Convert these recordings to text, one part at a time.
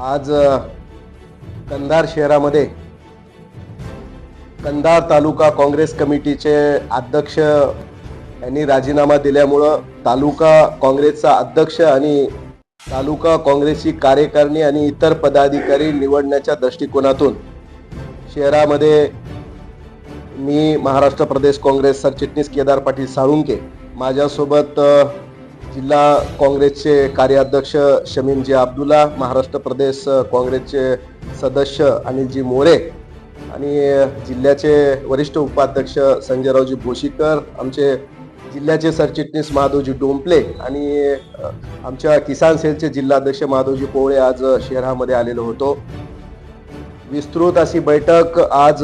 आज कंधार शहरामध्ये कंधार तालुका काँग्रेस कमिटीचे अध्यक्ष यांनी राजीनामा दिल्यामुळं तालुका काँग्रेसचा अध्यक्ष आणि तालुका काँग्रेसची कार्यकारिणी आणि इतर पदाधिकारी निवडण्याच्या दृष्टिकोनातून शहरामध्ये मी महाराष्ट्र प्रदेश काँग्रेस सरचिटणीस केदार पाटील साळुंके माझ्यासोबत जिल्हा काँग्रेसचे कार्याध्यक्ष शमीमजी अब्दुल्ला महाराष्ट्र प्रदेश काँग्रेसचे सदस्य अनिलजी मोरे आणि जिल्ह्याचे वरिष्ठ उपाध्यक्ष संजयरावजी भोशीकर आमचे जिल्ह्याचे सरचिटणीस महादेवजी डोंपले आणि आमच्या किसान सेलचे जिल्हाध्यक्ष महादेवजी कोवळे आज शहरामध्ये आलेलो होतो. विस्तृत अशी बैठक आज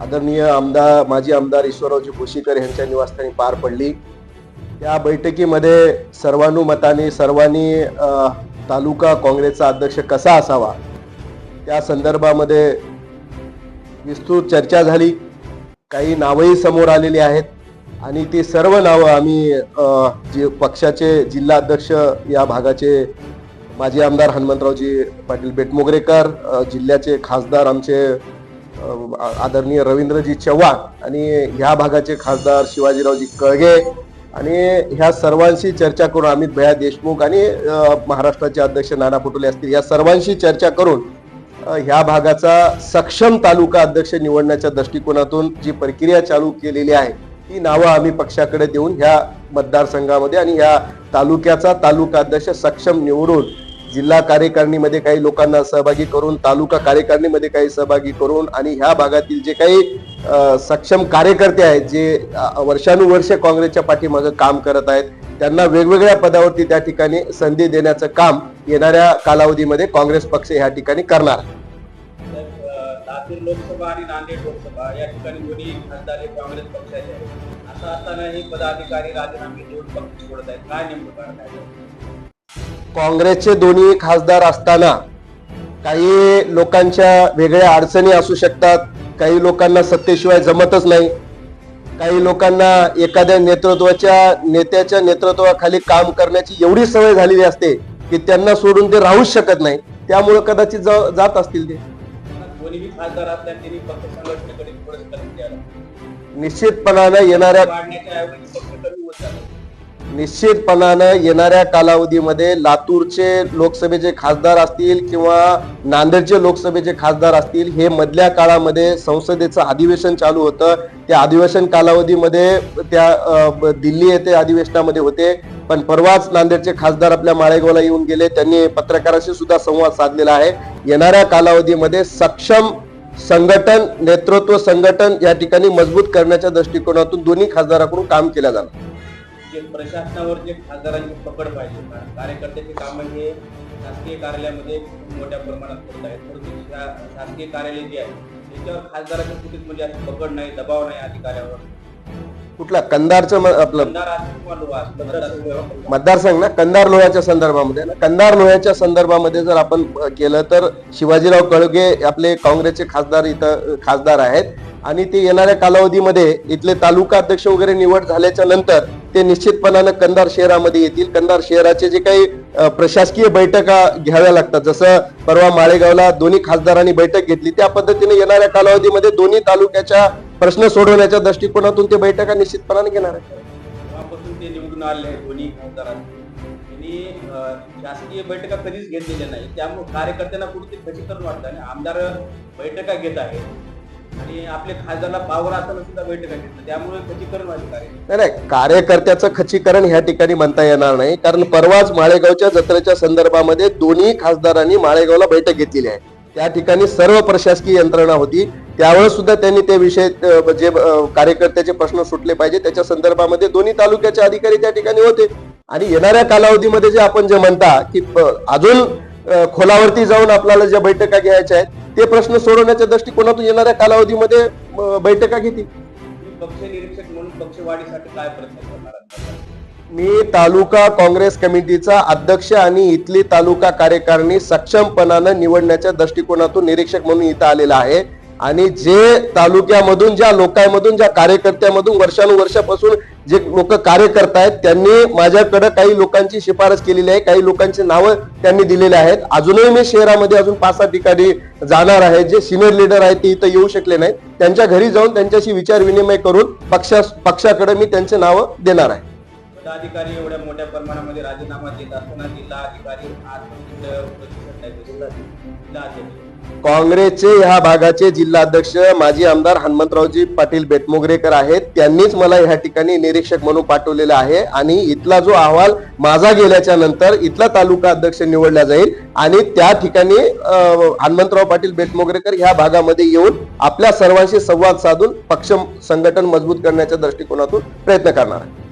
आदरणीय आमदार माजी आमदार ईश्वररावजी भोशीकर यांच्या निवासस्थानी पार पडली. त्या बैठकीमध्ये सर्वानुमताने सर्वांनी तालुका काँग्रेसचा अध्यक्ष कसा असावा त्या संदर्भामध्ये विस्तृत चर्चा झाली. काही नावंही समोर आलेली आहेत आणि ती सर्व नावं आम्ही जे पक्षाचे जिल्हा अध्यक्ष या भागाचे माजी आमदार हनुमंतरावजी पाटील बेटमोगरेकर जिल्ह्याचे खासदार आमचे आदरणीय रवींद्रजी चव्हाण आणि ह्या भागाचे खासदार शिवाजीरावजी कळगे आणि ह्या सर्वांशी चर्चा करून अमित भया देशमुख आणि महाराष्ट्राचे अध्यक्ष नाना पटोले असतील या सर्वांशी चर्चा करून ह्या भागाचा सक्षम तालुका अध्यक्ष निवडण्याच्या दृष्टिकोनातून जी प्रक्रिया चालू केलेली आहे ती नावं आम्ही पक्षाकडे देऊन ह्या मतदारसंघामध्ये आणि ह्या तालुक्याचा तालुका अध्यक्ष सक्षम निवडून जिल्हा कार्यकारिणीमध्ये काही लोकांना सहभागी करून तालुका कार्यकारिणीमध्ये काही सहभागी करून आणि ह्या भागातील जे काही सक्षम कार्यकर्ते आहेत जे वर्षानुवर्षे काँग्रेसच्या पाठीमागे काम करत आहेत. त्यांना वेगवेगळ्या पदावरती त्या ठिकाणी संधी देण्याचं काम येणाऱ्या कालावधीमध्ये काँग्रेस पक्ष ह्या ठिकाणी करणार. तर, अ, लातूर लोकसभा आणि नांदेड लोकसभा या ठिकाणी दोन्ही खासदार हे काँग्रेस पक्षाचे आहेत. असं असताना हे पदाधिकारी राजीनामे देऊन पक्ष सोडत आहेत. काय नेमकं कारण आहे? काँग्रेसचे दोन्ही खासदार असताना काही लोकांच्या वेगळ्या अडचणी असू शकतात. काही लोकांना सत्तेशिवाय जमतच नाही. काही लोकांना एखाद्या नेतृत्वाच्या नेत्याच्या नेतृत्वाखाली काम करण्याची एवढी सवय झालेली असते की त्यांना सोडून ते राहूच शकत नाही. त्यामुळे कदाचित जात असतील ते. निश्चितपणानं येणाऱ्या निश्चितपणानं येणाऱ्या कालावधीमध्ये लातूरचे लोकसभेचे खासदार असतील किंवा नांदेडचे लोकसभेचे खासदार असतील हे मधल्या काळामध्ये संसदेचं अधिवेशन चालू होतं. त्या अधिवेशन कालावधीमध्ये त्या दिल्ली येथे अधिवेशनामध्ये होते. पण परवाच नांदेडचे खासदार आपल्या माळेगावला येऊन गेले. त्यांनी पत्रकारांशी सुद्धा संवाद साधलेला आहे. येणाऱ्या कालावधीमध्ये सक्षम संघटन नेतृत्व संघटन या ठिकाणी मजबूत करण्याच्या दृष्टिकोनातून दोन्ही खासदाराकडून काम केलं जाणार. जे प्रशासनावर जे खासदारांची पकड पाहिजे. कारण कार्यकर्त्याचे कामं हे शासकीय कार्यालयामध्ये खूप मोठ्या प्रमाणात होत आहेत. परंतु शासकीय कार्यालय जे आहे त्याच्यावर खासदाराच्या कुठेच म्हणजे अशी पकड नाही दबाव नाही अधिकाऱ्यावर. कुठला? कंधारचं म- आपलं मतदारसंघ ना? कंधार लोह्याच्या संदर्भामध्ये ना? कंधार लोह्याच्या संदर्भामध्ये जर आपण केलं तर शिवाजीराव कळगे आपले काँग्रेसचे खासदार इथं खासदार आहेत. आणि ते येणाऱ्या कालावधीमध्ये इथले तालुका अध्यक्ष वगैरे निवड झाल्याच्यानंतर ते निश्चितपणानं कंधार शहरामध्ये येतील. कंधार शहराचे जे काही प्रशासकीय बैठका घ्याव्या लागतात. जसं परवा माळेगावला दोन्ही खासदारांनी बैठक घेतली. त्या पद्धतीने येणाऱ्या कालावधीमध्ये दोन्ही तालुक्याच्या प्रश्न सोडवण्याच्या दृष्टिकोनातून ते बैठका निश्चितपणाने घेणार आहेत. ते निवडून आले दोन्ही खासदारांनी. त्यांनी शासकीय बैठका कधीच घेतलेल्या नाही त्यामुळे कार्यकर्त्यांना कुठेतरी खचीकरण वाटतं आणि आमदार बैठका घेत आहेत. आणि आपले खासदारला पावर असताना सुद्धा बैठका त्यामुळे खचीकरण व्हायचं कार्य. नाही नाही कार्यकर्त्याचं खचीकरण ह्या ठिकाणी म्हणता येणार नाही. कारण परवाच माळेगावच्या जत्रेच्या संदर्भामध्ये दोन्ही खासदारांनी माळेगावला बैठक घेतलेली आहे. त्या ठिकाणी सर्व प्रशासकीय यंत्रणा होती. त्यावेळेस सुद्धा त्यांनी ते विषय अ, जे अ, कार्यकर्त्याचे प्रश्न सुटले पाहिजे. त्याच्या संदर्भामध्ये दोन्ही तालुक्याचे अधिकारी त्या ठिकाणी होते. आणि येणाऱ्या कालावधीमध्ये जे आपण जे म्हणता की प- अजून अ, खोलावरती जाऊन आपल्याला ज्या बैठका घ्यायच्या आहेत ते प्रश्न सोडवण्याच्या दृष्टिकोनातून येणाऱ्या कालावधीमध्ये बैठका घेतील तुम्ही पक्ष निरीक्षक म्हणून पक्षवाढीसाठी काय प्रयत्न करणार आहात? मी तालुका काँग्रेस कमिटीचा अध्यक्ष आणि इथली तालुका कार्यकारिणी सक्षमपणानं निवडण्याच्या दृष्टिकोनातून निरीक्षक म्हणून इथं आलेला आहे आणि जे तालुक्यामधून ज्या लोकांमधून ज्या कार्यकर्त्यामधून वर्षानुवर्षापासून जे लोक कार्य करतायत त्यांनी माझ्याकडे काही लोकांची शिफारस केलेली आहे काही लोकांची नावं त्यांनी दिलेली आहेत. अजूनही मी शहरामध्ये अजून पाच सहा ठिकाणी जाणार आहे. जे सिनियर लीडर आहेत ते इथं येऊ शकले नाहीत. त्यांच्या घरी जाऊन त्यांच्याशी विचार विनिमय करून पक्षा पक्षाकडे मी त्यांचे नावं देणार आहे. अधिकारी एवढ्या मोठ्या प्रमाणामध्ये राजीनामा देत असताना जिल्हा अधिकारी काँग्रेसचे ह्या भागाचे जिल्हा अध्यक्ष माजी आमदार हनुमंतरावजी पाटील बेटमोगरेकर आहेत. त्यांनीच मला ह्या ठिकाणी निरीक्षक म्हणून पाठवलेलं आहे. आणि इथला जो अहवाल माझा गेल्याच्यानंतर इथला तालुका अध्यक्ष निवडला जाईल. आणि त्या ठिकाणी हनुमंतराव पाटील बेटमोगरेकर ह्या भागामध्ये येऊन आपल्या सर्वांशी संवाद साधून पक्ष संघटन मजबूत करण्याच्या दृष्टिकोनातून प्रयत्न करणार आहे